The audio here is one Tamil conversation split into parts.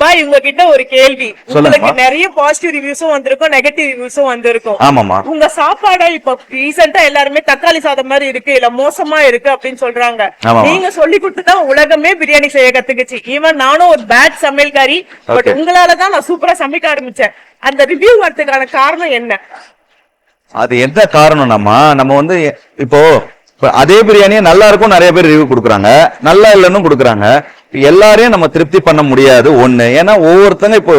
பாய் உங்ககிட்ட ஒரு கேள்வி. உங்களுக்கு நிறைய பாசிட்டிவ் ரிவ்யூஸும் வந்திருக்கும் நெகட்டிவ் ரிவ்யூஸும் வந்திருக்கும். ஆமாமா உங்க சாப்பாடை இப்ப ரீசெண்டா எல்லாருமே தக்காளி சாதம் மாதிரி இருக்கு இல்ல மோசமா இருக்கு அப்படின்னு சொல்றாங்க. நீங்க சொல்லி கொடுத்துதான் உலகமே பிரியாணி செய்ய கத்துக்குச்சு. ஈவன் நானும் ஒரு பேட் சமையல்காரி பட். உங்களாலதான் நான் சூப்பரா சமைக்க ஆரம்பிச்சேன். அந்த ரிவ்யூ வரதுக்கான காரணம் என்ன? அது என்ன காரணம்னாமா நம்ம வந்து இப்போ இப்போ அதே பிரியாணியை நல்லா இருக்கும் நிறைய பேர் ரிவ்யூ கொடுக்குறாங்க. நல்லா இல்லைன்னு கொடுக்குறாங்க. எல்லாரையும் நம்ம திருப்தி பண்ண முடியாது ஒன்று ஏன்னா ஒவ்வொருத்தங்க இப்போ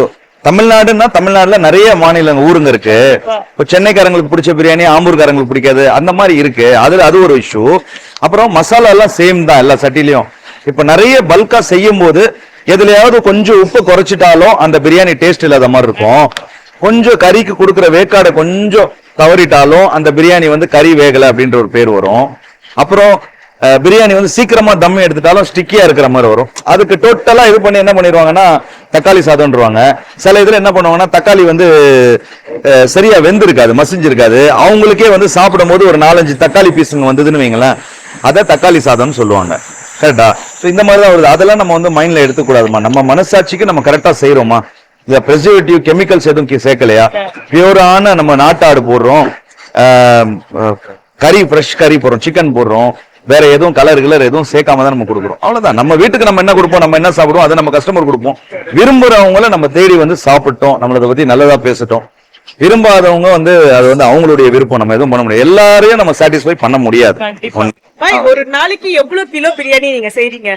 தமிழ்நாடுன்னா தமிழ்நாடுல நிறைய மாநிலங்க ஊருங்க இருக்கு. இப்போ சென்னைக்காரங்களுக்கு பிடிச்ச பிரியாணி ஆம்பூர்காரங்களுக்கு பிடிக்காது. அந்த மாதிரி இருக்கு. அதுல அது ஒரு இஷ்யூ அப்புறம் மசாலா எல்லாம் சேம் தான் எல்லா சட்டிலையும். இப்போ நிறைய பல்கா செய்யும் போது எதுலயாவது கொஞ்சம் உப்பு குறைச்சிட்டாலும் அந்த பிரியாணி டேஸ்ட் இல்லாத மாதிரி இருக்கும். கொஞ்சம் கறிக்கு கொடுக்குற வேக்காடை கொஞ்சம் தவறிட்டாலும் அந்த பிரியாணி வந்து கறி வேகலை அப்படின்ற ஒரு பேர் வரும். அப்புறம் பிரியாணி வந்து சீக்கிரமா தம் எடுத்துட்டாலும் ஸ்டிக்கியா இருக்கிற மாதிரி வரும். அதுக்கு டோட்டலா இது பண்ணி என்ன பண்ணிடுவாங்கன்னா தக்காளி சாதம்ன்றவாங்க. சில இதுல என்ன பண்ணுவாங்கன்னா தக்காளி வந்து சரியா வெந்திருக்காது மசிஞ்சிருக்காது. அவங்களுக்கே வந்து சாப்பிடும் போது ஒரு நாலஞ்சு தக்காளி பீஸுங்க வந்ததுன்னு வைங்களேன். அதை தக்காளி சாதம்னு சொல்லுவாங்க. கரெக்டா ஸோ இந்த மாதிரி தான் வருது. அதெல்லாம் நம்ம வந்து மைண்ட்ல எடுத்துக்கூடாதுமா நம்ம மனசாட்சிக்கு நம்ம கரெக்டா செய்யறோமா இந்த ப்ரெசர்வேட்டிவ் கெமிக்கல்ஸ் எதுவும் சேர்க்கலையா? பியூரான நம்ம நாட்டாடு போடுறோம். கறி ஃப்ரெஷ் கறி போடுறோம் சிக்கன் போடுறோம். வேற எதுவும் கலர் கிளர் எதுவும் சேர்க்காம தான் நம்ம கொடுக்குறோம். அவ்வளவுதான். நம்ம வீட்டுக்கு நம்ம என்ன கொடுப்போம் நம்ம என்ன சாப்பிடுவோம் அதை நம்ம கஸ்டமர் கொடுப்போம். விரும்புறவங்கள நம்ம தேடி வந்து சாப்பிட்டோம். நம்மளதை பத்தி நல்லதா பேசட்டும். விரும்பாதவங்க வந்து அது வந்து அவங்களுடைய விருப்பம். நம்ம எதுவும் பண்ண முடியாது. எல்லாரையும் நம்ம சாட்டிஸ்ஃபை பண்ண முடியாது. ஒரு நாளைக்கு எவ்வளவு கிலோ பிரியாணி நீங்க செய்றீங்க?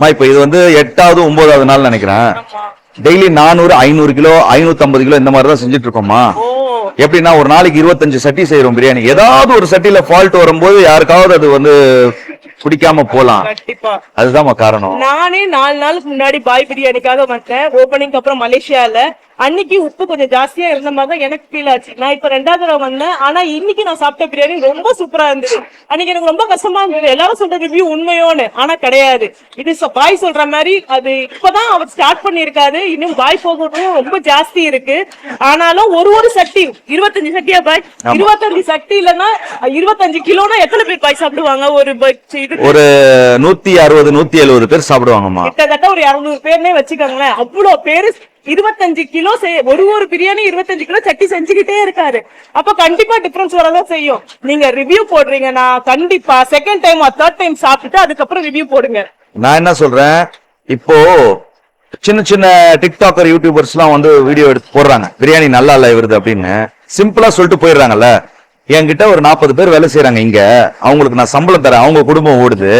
இப்ப இது வந்து எட்டாவது ஒன்பதாவது நாள் நினைக்கிறேன். டெய்லி நானூறு ஐநூறு கிலோ ஐநூத்தி ஐம்பது கிலோ இந்த மாதிரி தான் செஞ்சுட்டு இருக்கோமா எப்படின்னா ஒரு நாளைக்கு இருபத்தஞ்சு சட்டி செய்யறோம் பிரியாணி. ஏதாவது ஒரு சட்டில ஃபால்ட் வரும்போது யாருக்காவது அது வந்து பிடிக்காம போலாம். அதுதான் காரணம். நானே நாலு நாளுக்கு முன்னாடி பாய் பிரியாணிக்காக வந்தேன். ஓப்பனிங் அப்புறம் மலேசியால. அன்னைக்கு உப்பு கொஞ்சம் ஜாஸ்தியா இருந்த மாதிரி தான் எனக்கு ஃபீல் ஆச்சு. நான் இப்ப ரெண்டாவது தடவை வந்தேன். ஆனா இன்னைக்கு நான் சாப்பிட்ட பிரியாணி ரொம்ப சூப்பரா இருந்தது. அன்னைக்கு எனக்கு ரொம்ப கஷ்டமா இருந்தது. எல்லாரும் சொல்ற ரிவ்யூ உண்மையோன்னு. ஆனா கிடையாது. இது பாய் சொல்ற மாதிரி அது இப்பதான் அவர் ஸ்டார்ட் பண்ணிருக்காரு இன்னும் பாய் போகணும் ரொம்ப ஜாஸ்தி இருக்கு. ஆனாலும் ஒரு ஒரு சட்டி இருபத்தஞ்சு சட்டியா பாய். இருபத்தஞ்சு சட்டி இல்லைன்னா இருபத்தஞ்சு கிலோனா எத்தனை பேர் பாய் சாப்பிடுவாங்க? ஒரு ஒரு நூத்தி அறுபது நூத்தி எழுபது பேர் சாப்பிடுவாங்கம்மா. கிட்டத்தட்ட ஒரு இருநூறு பேர்னே வச்சுக்கோங்களேன். அவ்வளவு பேரு இருபத்தஞ்சு கிலோ ஒரு ஒரு பிரியாணி இருபத்தஞ்சு கிலோ சட்டி செஞ்சுக்கிட்டே இருக்காரு. அப்ப கண்டிப்பா டிஃபரன்ஸ் வரதான் செய்யும். நீங்க ரிவ்யூ போடுறீங்க நான் கண்டிப்பா செகண்ட் டைம் தேர்ட் டைம் சாப்பிட்டுட்டு அதுக்கப்புறம் ரிவ்யூ போடுங்க. நான் என்ன சொல்றேன்? இப்போ சின்ன சின்ன டிக்டாக்கர் யூடியூபர்ஸ் எல்லாம் வந்து வீடியோ எடுத்து போடுறாங்க. பிரியாணி நல்லா இல்ல இவருது அப்படின்னு. சிம்பிளா சொல்லிட்டு போயிடுறாங்கல்ல. என்கிட்ட ஒரு நாற்பது பேர் வேலை செய்யறாங்க இங்க. அவங்களுக்கு நான் சம்பளம் தரேன். அவங்க குடும்பம் ஓடுது.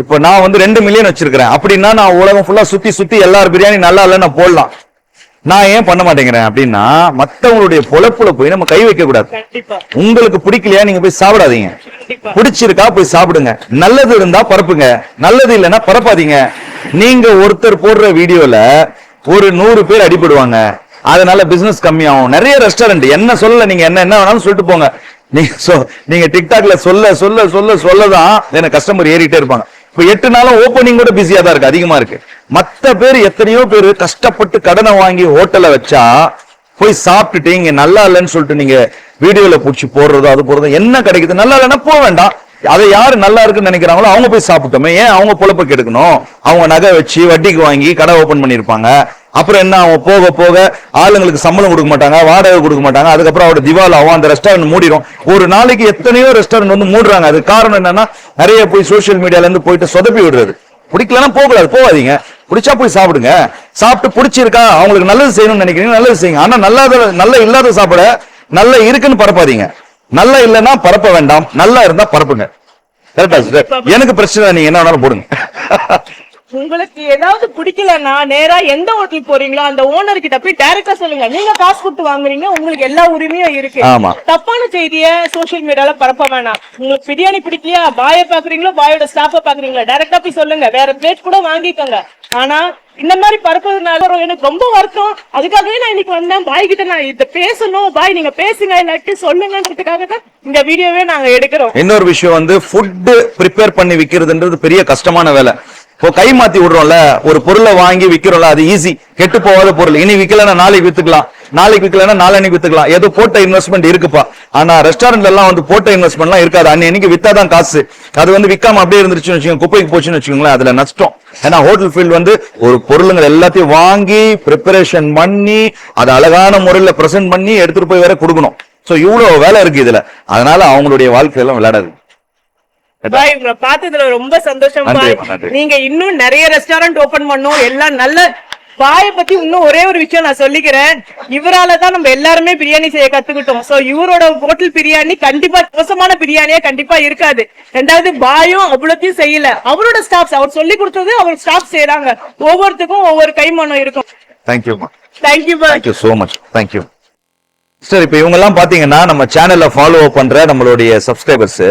இப்போ நான் வந்து ரெண்டு மில்லியன் வச்சிருக்கிறேன். அப்படின்னா நான் உலகம் ஃபுல்லா சுத்தி சுத்தி எல்லார் பிரியாணி நல்லா இல்லைன்னு நான் போடலாம். நான் ஏன் பண்ண மாட்டேங்கிறேன் அப்படின்னா மத்தவங்களுடைய பொழப்புல போய் நம்ம கை வைக்க கூடாது. உங்களுக்கு பிடிக்கலையா நீங்க போய் சாப்பிடாதீங்க. பிடிச்சிருக்கா போய் சாப்பிடுங்க. நல்லது இருந்தா பரப்புங்க. நல்லது இல்லைன்னா பரப்பாதீங்க. நீங்க ஒருத்தர் போடுற வீடியோல ஒரு நூறு பேர் அடிபடுவாங்க. அதனால பிசினஸ் கம்மியாகும். நிறைய ரெஸ்டாரண்ட் என்ன சொல்லல நீங்க என்ன என்ன வேணாலும் சொல்லிட்டு போங்க. நீங்க டிக்டாக்ல சொல்ல சொல்ல சொல்ல சொல்லதான் எனக்கு கஸ்டமர் ஏறிட்டே இருப்பாங்க. இப்போ எட்டு நாளும் ஓப்பனிங் கூட பிஸியாக தான் இருக்கு அதிகமாக இருக்கு. மற்ற பேர் எத்தனையோ பேர் கஷ்டப்பட்டு கடனை வாங்கி ஹோட்டலை வச்சா போய் சாப்பிட்டுட்டு இங்கே நல்லா இல்லைன்னு சொல்லிட்டு நீங்க வீடியோவில் பிடிச்சி போடுறதோ அது போடுறதோ என்ன கிடைக்குது? நல்லா இல்லைன்னா போக வேண்டாம். அதை யாரு நல்லா இருக்குன்னு நினைக்கிறாங்களோ அவங்க போய் சாப்பிட்டோமே. ஏன் அவங்க பொழப்ப கெடுக்கணும்? அவங்க நகை வச்சு வட்டிக்கு வாங்கி கடை ஓபன் பண்ணியிருப்பாங்க. அப்புறம் என்ன அவன் போக போக ஆளுங்களுக்கு சம்பளம் கொடுக்க மாட்டாங்க வாடகை கொடுக்க மாட்டாங்க. அதுக்கப்புறம் அவரோட திவால் ஆகும். அந்த ரெஸ்டாரண்ட் மூடிடும் ஒரு நாளைக்கு எத்தனையோ ரெஸ்டாரண்ட் வந்து மூடுறாங்க. அது காரணம் என்னன்னா நிறைய போய் சோஷியல் மீடியால இருந்து போயிட்டு சொதப்பி விடுறது. பிடிக்கலன்னா போகக்கூடாது. போகாதீங்க. பிடிச்சா போய் சாப்பிடுங்க. சாப்பிட்டு பிடிச்சிருக்கா அவங்களுக்கு நல்லது செய்யணும்னு நினைக்கிறீங்க நல்லது செய்யுங்க. ஆனா நல்லாத நல்ல இல்லாத சாப்பிட நல்ல இருக்குன்னு பரப்பாதீங்க. நல்லா இல்லைன்னா பரப்ப வேண்டாம். நல்லா இருந்தா பரப்புங்க. கரெக்டா எனக்கு பிரச்சனை நீங்க என்ன வேணாலும் போடுங்க. உங்களுக்கு ஏதாவது பிடிக்கலன்னா நேரா எந்த ஹோட்டல் போறீங்களோ அந்த ஓனர் கிட்ட போய் டைரக்டா சொல்லுங்க. நீங்க காசு கொடுத்து வாங்குறீங்க உங்களுக்கு எல்லா உரிமையும் இருக்கு. தப்பான செய்திய சோஷியல் மீடியால பரப்ப வேணாம். உங்களுக்கு பிரியாணி பிடிக்கலையா பாய பாக்குறீங்களோ பாயோட ஸ்டாஃப பாக்குறீங்களா டைரக்டா போய் சொல்லுங்க. வேற பிளேட் கூட வாங்கிக்கோங்க. ஆனா இந்த மாதிரி பரப்புறதுனால எனக்கு ரொம்ப வருத்தம். அதுக்காகவே நான் இன்னைக்கு வந்தேன். பாய் கிட்ட நான் இத பேசணும். பாய் நீங்க பேசுங்க இல்லாட்டி சொல்லுங்கன்றதுக்காக தான் இந்த வீடியோவே நாங்க எடுக்கிறோம். இன்னொரு விஷயம் வந்து ஃபுட் ப்ரிப்பேர் பண்ணி விக்கிறதுன்றது பெரிய கஷ்டமான வேலை. இப்போ கை மாத்தி விடுறோம்ல. ஒரு பொருளை வாங்கி விற்கிறோம்ல அது ஈஸி கெட்டு போகாத பொருள். இனி விற்கலன்னா நாளைக்கு வித்துக்கலாம். நாளைக்கு விற்கலன்னா நாளைக்கு வித்துக்கலாம். ஏதோ போட்ட இன்வெஸ்ட்மெண்ட் இருக்குப்பா. ஆனா ரெஸ்டாரண்ட்ல எல்லாம் வந்து போட்ட இன்வெஸ்ட்மெண்ட்லாம் இருக்காது. அன்னைக்கு வித்தாதான் காசு. அது வந்து விற்காம அப்படியே இருந்துருச்சுன்னு வச்சுக்கோங்க குப்பைக்கு போச்சுன்னு வச்சுக்கோங்களேன் அதுல நஷ்டம். ஏன்னா ஹோட்டல் ஃபீல்ட் வந்து ஒரு பொருளுங்க எல்லாத்தையும் வாங்கி ப்ரிப்பரேஷன் பண்ணி அதை அழகான முறையில் ப்ரெசென்ட் பண்ணி எடுத்துட்டு போய் வேற கொடுக்கணும். ஸோ இவ்வளோ வேலை இருக்கு இதுல. அதனால அவங்களுடைய வாழ்க்கையெல்லாம் விளையாடாது உங்களை பார்த்ததுல ரொம்ப சந்தோஷம். நீங்க இன்னும் நிறைய ரெஸ்டாரண்ட் ஓபன் பண்ணும். எல்லாம் நல்ல பாய பத்தி இன்னும் ஒரே ஒரு விஷயம் நான் சொல்லிக்கிறேன். இவரால தான் நம்ம எல்லாருமே பிரியாணி செய்ய கத்துக்கிட்டோம். சோ இவரோட ஹோட்டல் பிரியாணி கண்டிப்பா மோசமான பிரியாணியா கண்டிப்பா இருக்காது. ரெண்டாவது பாயும் அவ்வளோத்தையும் செய்யல. அவரோட ஸ்டாஃப்ஸ் அவர் சொல்லி கொடுத்தது அவர் ஸ்டாஃப் செய்யறாங்க ஒவ்வொருத்துக்கும் ஒவ்வொரு கைமணம் இருக்கும். Thank you bye thank you so much thank you sir இப்போ இவங்கெல்லாம் பார்த்தீங்கன்னா நம்ம சேனலில் ஃபாலோ பண்ணுற நம்மளுடைய சப்ஸ்கிரைபர்ஸ்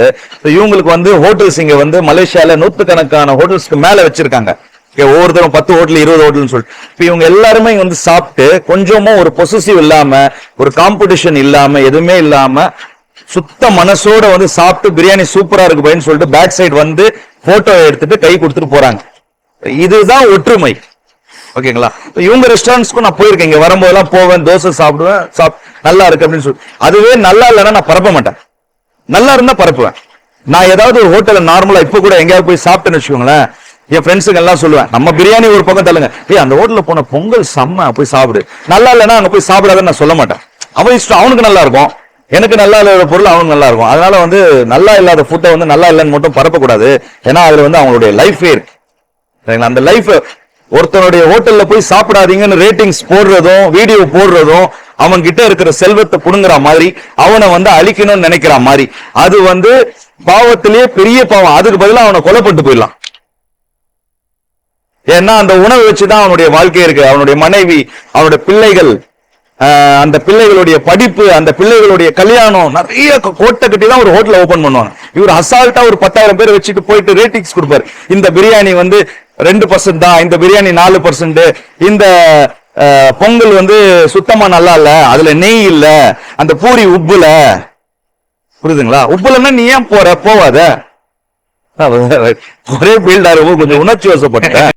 இவங்களுக்கு வந்து ஹோட்டல்ஸ் இங்கே வந்து மலேசியாவில் நூற்றுக்கணக்கான ஹோட்டல்ஸ்க்கு மேலே வச்சிருக்காங்க. Okay, ஒவ்வொருத்தரும் பத்து ஹோட்டல் இருபது ஹோட்டல்னு சொல்லிட்டு. இப்போ இவங்க எல்லாருமே வந்து சாப்பிட்டு கொஞ்சமும் ஒரு பொசசிவ் இல்லாமல் ஒரு காம்படிஷன் இல்லாமல் எதுவுமே இல்லாமல் சுத்த மனசோட வந்து சாப்பிட்டு பிரியாணி சூப்பராக இருக்கு பையன்னு சொல்லிட்டு பேக் சைடு வந்து ஃபோட்டோ எடுத்துட்டு கை கொடுத்துட்டு போகிறாங்க இதுதான் ஒற்றுமை. ஓகேங்களா இவங்க ரெஸ்டாரண்ட்ஸ்க்கும் நான் போயிருக்கேன். இங்கே வரும்போதெல்லாம் போவேன் தோசை சாப்பிடுவேன் சாப்பிட்டு நல்லா இருக்கு அப்படின்னு சொல்லி. அதுவே நல்லா இல்லைன்னா நான் பரப்ப மாட்டேன். நல்லா இருந்தா பரப்புவேன். நான் ஏதாவது ஒரு ஹோட்டலில் நார்மலா இப்ப கூட எங்கேயாவது போய் சாப்பிட்டேன்னு வச்சுக்கோங்களேன் என் ஃப்ரெண்ட்ஸுங்க எல்லாம் சொல்லுவேன் நம்ம பிரியாணி ஒரு பக்கம் தள்ளுங்க. ஏய் அந்த ஹோட்டலில் போன பொங்கல் செம்ம போய் சாப்பிடு. நல்லா இல்லைன்னா அங்கே போய் சாப்பிடாதன்னு நான் சொல்ல மாட்டேன். அவன் இஷ்டம் அவனுக்கு நல்லா இருக்கும். எனக்கு நல்லா இல்லாத பொருள் அவனுக்கு நல்லா இருக்கும். அதனால வந்து நல்லா இல்லாத ஃபுட்டை வந்து நல்லா இல்லைன்னு மட்டும் பரப்பக்கூடாது. ஏன்னா அதுல வந்து அவங்களுடைய லைஃபே இருக்கு. சரிங்களா? அந்த லைஃப் ஒருத்தனுடைய ஹோட்டல்ல போய் சாப்பிடாதீங்கன்னு ரேட்டிங்ஸ் போடுறதும் வீடியோ போடுறதும் அவன் கிட்ட இருக்கிற செல்வத்தை புடுங்குற மாதிரி அவனை வந்து அழிக்கணும்னு நினைக்கிற மாதிரி. அது வந்து பாவத்திலேயே பெரிய பாவம். அதுக்கு பதிலாக அவனை கொலை பண்ணிட்டு போயிடலாம். ஏன்னா அந்த உணவை வச்சுதான் அவனுடைய வாழ்க்கை இருக்கு. அவனுடைய மனைவி அவனுடைய பிள்ளைகள் அந்த பிள்ளைகளுடைய படிப்பு அந்த பிள்ளைகளுடைய கல்யாணம் நிறைய கோட்டை கட்டி தான் ஒரு ஹோட்டல் ஓபன் பண்ணுவாங்க. இவர் அசால்ட்டா ஒரு பத்தாயிரம் பேர் வச்சுட்டு போயிட்டு ரேட்டிங்ஸ் கொடுப்பாரு. இந்த பிரியாணி வந்து ரெண்டு பர்சன்ட் தான் இந்த பிரியாணி நாலு பர்சன்ட் இந்த பொங்கல் வந்து சுத்தமா நல்லா இல்ல அதுல நெய் இல்ல அந்த பூரி உப்புல. புரியுதுங்களா? உப்புலன்னா நீ ஏன் போற? போவாத. ஒரே ஃபீல்டா இருக்கும் கொஞ்சம் உணர்ச்சி வசப்பட்டேன்